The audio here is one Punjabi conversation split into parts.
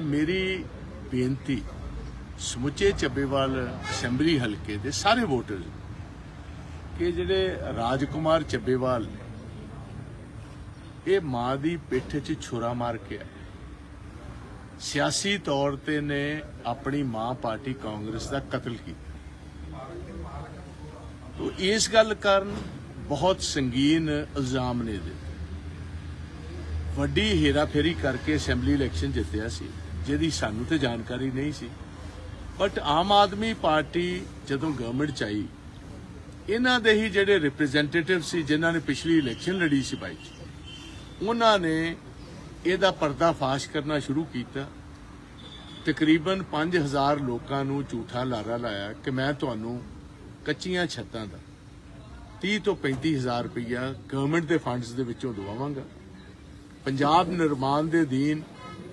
ਮੇਰੀ ਬੇਨਤੀ, ਸਮੁੱਚੇ ਚੱਬੇਵਾਲ ਅਸੈਂਬਲੀ ਹਲਕੇ ਦੇ ਸਾਰੇ ਵੋਟਰ ਕਿ ਜਿਹੜੇ ਰਾਜਕੁਮਾਰ ਚੱਬੇਵਾਲ ਨੇ, ਇਹ ਮਾਂ ਦੀ ਪਿੱਠ 'ਚ ਛੁਰਾ ਮਾਰ ਕੇ ਆਏ। ਸਿਆਸੀ ਤੌਰ ਤੇ ਨੇ ਆਪਣੀ ਮਾਂ ਪਾਰਟੀ ਕਾਂਗਰਸ ਦਾ ਕਤਲ ਕੀਤਾ। ਤੋ ਇਸ ਗੱਲ ਕਾਰਨ ਬਹੁਤ ਸੰਗੀਨ ਇਲਜ਼ਾਮ ਨੇ ਇਹਦੇ ਤੇ। ਵੱਡੀ ਹੇਰਾਫੇਰੀ ਕਰਕੇ ਅਸੈਂਬਲੀ ਇਲੈਕਸ਼ਨ ਜਿੱਤਿਆ ਸੀ। ਜਿਹਦੀ ਸਾਨੂੰ ਤੇ ਜਾਣਕਾਰੀ ਨਹੀਂ ਸੀ। ਬਟ ਆਮ ਆਦਮੀ ਪਾਰਟੀ ਜਦੋਂ ਗਵਰਨਮੈਂਟ ਚ ਆਈ, ਇਹਨਾਂ ਦੇ ਹੀ ਜਿਹੜੇ ਰਿਪਰੈਜ਼ੈਂਟੇਟਿਵ ਸੀ, ਜਿਨ੍ਹਾਂ ਨੇ ਪਿਛਲੀ ਇਲੈਕਸ਼ਨ ਲੜੀ ਸੀ ਭਾਈ ਉਹਨਾਂ ਨੇ ਇਹਦਾ ਪਰਦਾ ਫਾਸ਼ ਕਰਨਾ ਸ਼ੁਰੂ ਕੀਤਾ। ਤਕਰੀਬਨ 5000 ਲੋਕਾਂ ਨੂੰ ਝੂਠਾ ਲਾਰਾ ਲਾਇਆ ਕਿ ਮੈਂ ਤੁਹਾਨੂੰ ਕੱਚੀਆਂ ਛੱਤਾਂ ਦਾ 30 ਤੋਂ 35000 ਰੁਪਈਆ ਗਵਰਨਮੈਂਟ ਦੇ ਫੰਡਸ ਦੇ ਵਿੱਚੋਂ ਦਵਾਵਾਂਗਾ। ਪੰਜਾਬ ਨਿਰਮਾਣ ਦੇ ਅਧੀਨ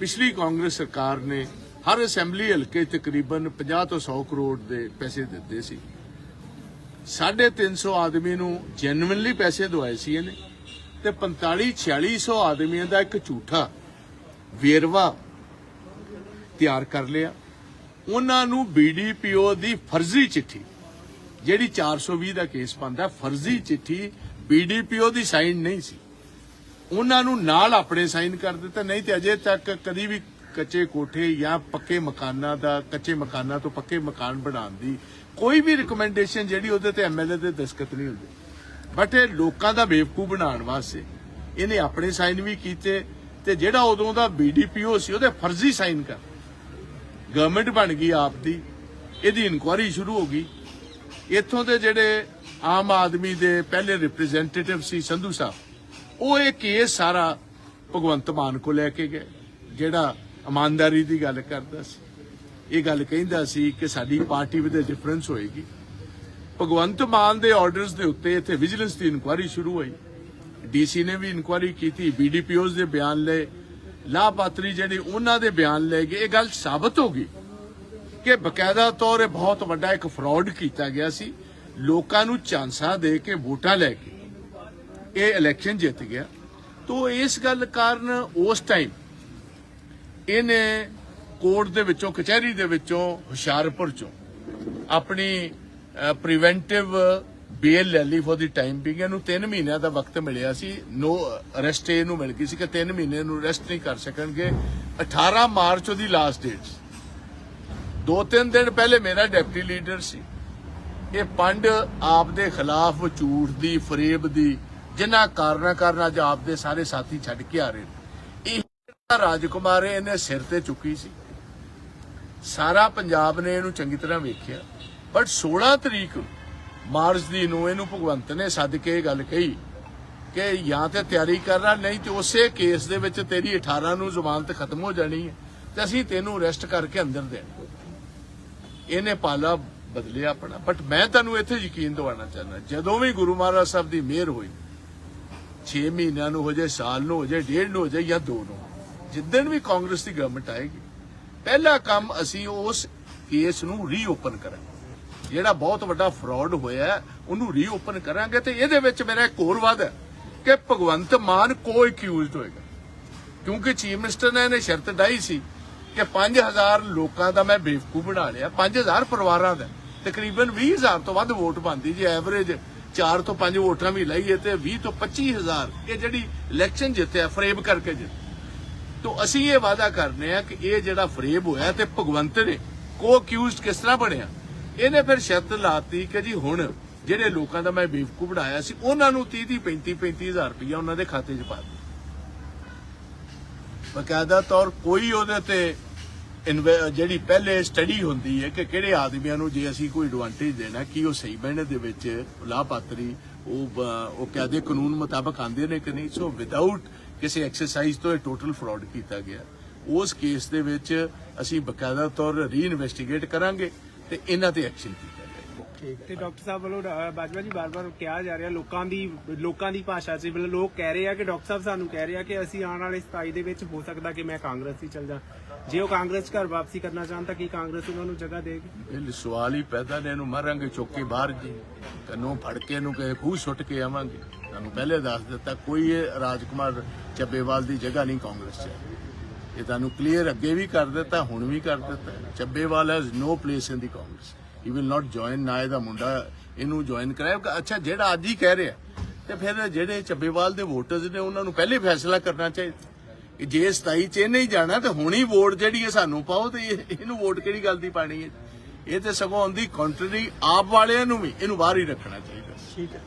ਪਿਛਲੀ ਕਾਂਗਰਸ ਸਰਕਾਰ ਨੇ ਹਰ ਅਸੈਂਬਲੀ ਹਲਕੇ ਤਕਰੀਬਨ 50 ਤੋਂ 100 ਕਰੋੜ ਦੇ ਪੈਸੇ ਦਿੱਤੇ ਸੀ। 350 ਆਦਮੀ ਨੂੰ ਜੈਨੂਇਨਲੀ ਪੈਸੇ ਦਵਾਏ ਸੀ ਇਹਨੇ ਤੇ 45 4600 ਆਦਮੀਆਂ ਦਾ ਇੱਕ ਝੂਠਾ ਵੇਰਵਾ ਤਿਆਰ ਕਰ ਲਿਆ। ਉਹਨਾਂ ਨੂੰ ਬੀਡੀਪੀਓ ਦੀ ਫਰਜ਼ੀ ਚਿੱਠੀ, ਜਿਹੜੀ 420 ਦਾ ਕੇਸ ਪਾਉਂਦਾ ਫਰਜ਼ੀ ਚਿੱਠੀ ਬੀਡੀਪੀਓ ਦੀ ਸਾਈਨ ਨਹੀਂ ਸੀ। ਉਹਨਾਂ ਨੂੰ ਨਾਲ ਆਪਣੇ ਸਾਈਨ ਕਰ ਦਿੱਤਾ। ਨਹੀਂ ਤੇ ਅਜੇ ਤੱਕ ਕਦੀ ਵੀ ਕੱਚੇ ਕੋਠੇ ਜਾਂ ਪੱਕੇ ਮਕਾਨਾਂ ਦਾ, ਕੱਚੇ ਮਕਾਨਾਂ ਤੋਂ ਪੱਕੇ ਮਕਾਨ ਬਣਾਉਣ ਦੀ ਕੋਈ ਵੀ ਰეკਮੈਂਡੇਸ਼ਨ ਜਿਹੜੀ ਉਹਦੇ ਤੇ ਐਮਐਲਏ ਦੇ ਦਸਖਤ ਨਹੀਂ ਹੁੰਦੇ। ਬਟ ਇਹ ਲੋਕਾਂ ਦਾ ਬੇਵਕੂ ਬਣਾਉਣ ਵਾਸਤੇ ਇਹਨੇ ਆਪਣੇ ਸਾਈਨ ਵੀ ਕੀਤੇ ਤੇ ਜਿਹੜਾ ਉਦੋਂ ਦਾ ਬੀਡੀਪੀਓ ਸੀ, ਉਹਦੇ ਫਰਜ਼ੀ ਸਾਈਨ ਕਰ। ਗਵਰਨਮੈਂਟ ਬਣ ਗਈ ਆਪ ਦੀ, ਇਹਦੀ ਇਨਕੁਆਰੀ ਸ਼ੁਰੂ ਹੋ ਗਈ। ਇੱਥੋਂ ਦੇ ਜਿਹੜੇ ਆਮ ਆਦਮੀ ਦੇ ਪਹਿਲੇ ਰਿਪਰੈਜ਼ੈਂਟੇਟਿਵ ਸੀ ਸੰਧੂ ਸਾਹਿਬ ਉਹ ਇਹ ਕੇਸ ਸਾਰਾ ਭਗਵੰਤ ਮਾਨ ਕੋ ਲੈ ਕੇ ਗਏ, ਜਿਹੜਾ ਇਮਾਨਦਾਰੀ ਦੀ ਗੱਲ ਕਰਦਾ ਸੀ। ਇਹ ਗੱਲ ਕਹਿੰਦਾ ਸੀ ਕਿ ਸਾਡੀ ਪਾਰਟੀ ਵਿਦ ਡਿਫਰੈਂਸ ਹੋਏਗੀ। ਭਗਵੰਤ ਮਾਨ ਦੇ ਆਰਡਰਸ ਦੇ ਉੱਤੇ ਇੱਥੇ ਵਿਜੀਲੈਂਸ ਦੀ ਇਨਕੁਆਇਰੀ ਸ਼ੁਰੂ ਹੋਈ। ਡੀਸੀ ਨੇ ਵੀ ਇਨਕੁਆਇਰੀ ਕੀਤੀ ਬੀਡੀਪੀਓਜ਼ ਦੇ ਬਿਆਨ ਲਏ। ਲਾਭਪਾਤਰੀ ਜਿਹੜੇ ਉਹਨਾਂ ਦੇ ਬਿਆਨ ਲਏ ਗਏ। ਇਹ ਗੱਲ ਸਾਬਤ ਹੋ ਗਈ ਕਿ ਬਕਾਇਦਾ ਤੌਰ ਇਹ ਬਹੁਤ ਵੱਡਾ ਇੱਕ ਫਰਾਡ ਕੀਤਾ ਗਿਆ ਸੀ। ਲੋਕਾਂ ਨੂੰ ਚਾਂਸਾ ਦੇ ਕੇ ਵੋਟਾਂ ਲੈ ਕੇ। ਇਹ ਇਲੈਕਸ਼ਨ ਜਿੱਤ ਗਿਆ। ਤੋਂ ਇਸ ਗੱਲ ਕਾਰਨ ਉਸ ਟਾਈਮ ਇਹਨੇ ਕੋਰਟ ਦੇ ਵਿੱਚੋਂ, ਕਚਹਿਰੀ ਦੇ ਵਿੱਚੋਂ, ਹੁਸ਼ਿਆਰਪੁਰ ਚੋਂ ਆਪਣੀ ਪ੍ਰੀਵੈਂਟਿਵ ਬੇਲ ਲੈ ਲਈ ਫॉर ਦੀ ਟਾਈਮ ਬਿੰਗ ਇਹਨੂੰ 3 ਮਹੀਨਿਆਂ ਦਾ ਵਕਤ ਮਿਲਿਆ ਸੀ। ਨੋ ਅਰੈਸਟ ਇਹਨੂੰ ਮਿਲ ਗਈ ਸੀ ਕਿ 3 ਮਹੀਨੇ ਨੂੰ ਅਰੈਸਟ ਨਹੀਂ ਕਰ ਸਕਣਗੇ। 18 ਮਾਰਚ ਉਹਦੀ ਲਾਸਟ ਡੇਟ ਸੀ। ਦੋ ਤਿੰਨ ਦਿਨ ਪਹਿਲੇ ਮੇਰਾ ਡਿਪਟੀ ਲੀਡਰ ਸੀ। ਇਹ ਪੰਡ ਆਪ ਦੇ ਖਿਲਾਫ ਝੂਠ ਦੀ, ਫਰੇਬ ਦੀ ਜਿਨ੍ਹਾਂ ਕਾਰਨਾਂ ਕਾਰਨ ਅੱਜ ਆਪ ਦੇ ਸਾਰੇ ਸਾਥੀ ਛੱਡ ਕੇ ਆ ਰਹੇ ਨੇ। ਇਹ ਰਾਜਕੁਮਾਰ ਇਹਨੇ ਸਿਰ ਤੇ ਚੁੱਕੀ ਸੀ। ਸਾਰਾ ਪੰਜਾਬ ਨੇ ਇਹਨੂੰ ਚੰਗੀ ਤਰ੍ਹਾਂ ਵੇਖਿਆ। ਬਟ 16 ਤਰੀਕ ਮਾਰਚ ਦੀ ਨੂੰ ਇਹਨੂੰ ਭਗਵੰਤ ਨੇ ਸੱਦ ਕੇ ਇਹ ਗੱਲ ਕਹੀ ਕਿ ਜਾਂ ਤੇ ਤਿਆਰੀ ਕਰਨਾ ਨਹੀਂ ਤੇ ਉਸੇ ਕੇਸ ਦੇ ਵਿੱਚ ਤੇਰੀ 18 ਨੂੰ ਜ਼ਮਾਨਤ ਖਤਮ ਹੋ ਜਾਣੀ ਹੈ ਤੇ ਅਸੀਂ ਤੈਨੂੰ ਅਰੈਸਟ ਕਰਕੇ ਅੰਦਰ ਦੇਣਾ। ਇਹਨੇ ਪਾਲਾ ਬਦਲਿਆ ਆਪਣਾ। ਬਟ ਮੈਂ ਤੁਹਾਨੂੰ ਇੱਥੇ ਯਕੀਨ ਦਿਵਾਉਣਾ ਚਾਹੁੰਦਾ, ਜਦੋਂ ਵੀ ਗੁਰੂ ਮਹਾਰਾਜ ਸਾਹਿਬ ਦੀ ਮਿਹਰ ਹੋਈ 6 ਮਹੀਨਿਆਂ ਨੂੰ ਹੋ ਜਾਏ ਸਾਲ ਨੂੰ ਹੋ ਜਾਏ ਡੇਢ ਨੂੰ ਹੋ ਜਾਏ ਜਾਂ ਦੋ ਨੂੰ। ਜਿੱਦਣ ਵੀ ਕਾਂਗਰਸ ਦੀ ਗਵਰਨਮੈਂਟ ਆਏਗੀ ਪਹਿਲਾ ਕੰਮ ਅਸੀਂ ਉਸ ਕੇਸ ਨੂੰ ਰੀਓਪਨ ਕਰਾਂਗੇ। ਜਿਹੜਾ ਬਹੁਤ ਵੱਡਾ ਫਰਾਡ ਹੋਇਆ ਹੈ, ਉਹਨੂੰ ਰੀਓਪਨ ਕਰਾਂਗੇ ਤੇ ਇਹਦੇ ਵਿੱਚ ਮੇਰਾ ਇੱਕ ਹੋਰ ਵਾਅਦਾ ਹੈ ਕਿ ਭਗਵੰਤ ਮਾਨ ਕੋ ਅਕਿਊਜ਼ਡ ਹੋਏਗਾ। ਕਿਉਂਕਿ ਚੀਫ ਮਿਨਿਸਟਰ ਨੇ ਇਹਨੇ ਸ਼ਰਤ ਡਾਈ ਸੀ ਕਿ 5000 ਲੋਕਾਂ ਦਾ ਮੈਂ ਬੇਵਕੂ ਬਣਾ ਲਿਆ 5000 ਪਰਿਵਾਰਾਂ ਦਾ। ਤਕਰੀਬਨ 20000 ਤੋਂ ਵੱਧ ਵੋਟ ਪਾਉਂਦੀ ਜੇ ਐਵਰੇਜ 4 ਤੋਂ 5 ਵੋਟਾਂ ਵੀ ਲਈਏ ਤੇ 20 ਤੋਂ 25000 ਇਹ ਜਿਹੜੀ ਇਲੈਕਸ਼ਨ ਜਿੱਤਿਆ ਫਰੇਬ ਕਰਕੇ ਜਿੱਤ। ਤੋਂ ਅਸੀਂ ਇਹ ਵਾਅਦਾ ਕਰਨੇ ਆ ਕਿ ਇਹ ਜਿਹੜਾ ਫਰੇਬ ਹੋਇਆ ਤੇ ਭਗਵੰਤ ਨੇ ਕੋ ਅਕਿਊਜ਼ਡ ਕਿਸ ਤਰ੍ਹਾਂ ਬਣਿਆ? ਇਹਨੇ ਫਿਰ ਸ਼ਰਤ ਲਾਤੀ ਕਿ ਜੀ ਹੁਣ ਜਿਹੜੇ ਲੋਕਾਂ ਦਾ ਮੈਂ ਬੇਵਕੂਫ ਬਣਾਇਆ ਸੀ, ਉਹਨਾਂ ਨੂੰ 30 30 35 35000 ਰੁਪਇਆ ਉਹਨਾਂ ਦੇ ਖਾਤੇ 'ਚ ਪਾ ਦਿੱਤਾ। ਬਕਾਇਦਾ ਤੌਰ ਕੋਈ ਉਹਦੇ ਤੇ ਜਿਹੜੀ ਪਹਿਲੇ ਸਟੱਡੀ ਹੁੰਦੀ ਹੈ ਕਿ ਕਿਹੜੇ ਆਦਮੀਆਂ ਨੂੰ ਜੇ ਅਸੀਂ ਕੋਈ ਐਡਵਾਂਟੇਜ ਦੇਣਾ, ਕੀ ਉਹ ਸਹੀ ਬਹਿਣੇ ਦੇ ਵਿੱਚ ਲਾਭਪਾਤਰੀ, ਉਹ ਬ- ਉਹ ਕਹਦੇ ਕਾਨੂੰਨ ਮੁਤਾਬਕ ਆਂਦੇ ਨੇ ਕਿ ਨਹੀਂ? ਸੋ ਵਿਦਆਊਟ ਕਿਸੇ ਐਕਸਰਸਾਈਜ਼ ਤੋਂ ਇਹ ਟੋਟਲ ਫਰਾਡ ਕੀਤਾ ਗਿਆ। ਉਸ ਕੇਸ ਦੇ ਵਿੱਚ ਅਸੀਂ ਬਕਾਇਦਾ ਤੌਰ ਰੀ ਇਨਵੈਸਟੀਗੇਟ ਕਰਾਂਗੇ ਤੇ ਇਹਨਾਂ ਤੇ ਐਕਸ਼ਨ ਕੀਤਾ ਤੇ ਡਾਕਟਰ ਸਾਹਿਬ ਵੱਲੋਂ ਅ, ਬਾਜਵਾ ਜੀ ਬਾਰ-ਬਾਰ ਕਿਹਾ ਜਾ ਰਿਹਾ ਲੋਕਾਂ ਦੀ ਲੋਕਾਂ ਦੀ ਭਾਸ਼ਾ 'ਚ ਮਤਲਬ ਲੋਕ ਕਹਿ ਰਹੇ ਆ ਕਿ ਡਾਕਟਰ ਸਾਹਿਬ ਸਾਨੂੰ ਕਹਿ ਰਹੇ ਆ ਕਿ ਅਸੀਂ ਆਉਣ ਵਾਲੇ 27 ਦੇ ਵਿੱਚ ਹੋ ਸਕਦਾ ਕਿ ਮੈਂ ਕਾਂਗਰਸ ਹੀ ਚਲ ਜਾ ਜੇ ਉਹ ਕਾਂਗਰਸ 'ਚ ਘਰ ਵਾਪਸੀ ਕਰਨਾ ਚਾਹੁੰ ਤਾਂ ਕੀ ਕਾਂਗਰਸ ਉਹਨਾਂ ਨੂੰ ਜਗ੍ਹਾ ਦੇਗੀ ਇਹ ਸਵਾਲ ਹੀ ਪੈਦਾ ਨੇ ਇਹਨੂੰ ਮਾਰਾਂਗੇ ਚੁੱਕ ਬਾਹਰ ਜੀ। ਕੰਨੋਂ ਫੜ ਕੇ ਇਹਨੂੰ ਕਿਸੇ ਖੂਹ ਸੁੱਟ ਕੇ ਆਵਾਂਗੇ। ਤੁਹਾਨੂੰ ਪਹਿਲੇ ਦੱਸ ਦਿੱਤਾ ਕੋਈ ਇਹ ਰਾਜਕੁਮਾਰ ਚੱਬੇਵਾਲ ਦੀ ਜਗ੍ਹਾ ਨਹੀਂ ਕਾਂਗਰਸ 'ਚ ਇਹ ਤੁਹਾਨੂੰ ਕਲੀਅਰ ਅੱਗੇ ਵੀ ਕਰ ਦਿੱਤਾ ਹੁਣ ਵੀ ਕਰ ਦਿੱਤਾ। Chabbewal has no place in the Congress he will not join ਨਾਏ ਦਾ ਮੁੰਡਾ ਇਹਨੂੰ ਜੁਆਇਨ ਕਰਾਇਆ। ਅੱਛਾ ਜਿਹੜਾ ਅੱਜ ਹੀ ਕਹਿ ਰਿਹਾ ਤੇ ਫਿਰ ਜਿਹੜੇ ਚੱਬੇਵਾਲ ਦੇ ਵੋਟਰਸ ਨੇ ਉਹਨਾਂ ਨੂੰ ਪਹਿਲੇ ਫੈਸਲਾ ਕਰਨਾ ਚਾਹੀਦਾ। ਕਿ ਜੇ 27 ਚ ਨਹੀਂ ਜਾਣਾ ਤੇ ਹੁਣੀ ਵੋਟ ਜਿਹੜੀ ਹੈ ਸਾਨੂੰ ਪਾਓ ਤੇ ਇਹਨੂੰ ਵੋਟ ਕਿਹੜੀ ਗੱਲ ਦੀ ਪਾਣੀ ਹੈ? ਇਹ ਤੇ ਸਗੋਂ ਆਉਂਦੀ ਕੰਟਰੀ ਆਪ ਵਾਲਿਆਂ ਨੂੰ ਵੀ ਇਹਨੂੰ ਬਾਹਰ ਹੀ ਰੱਖਣਾ ਚਾਹੀਦਾ। ਠੀਕ ਹੈ।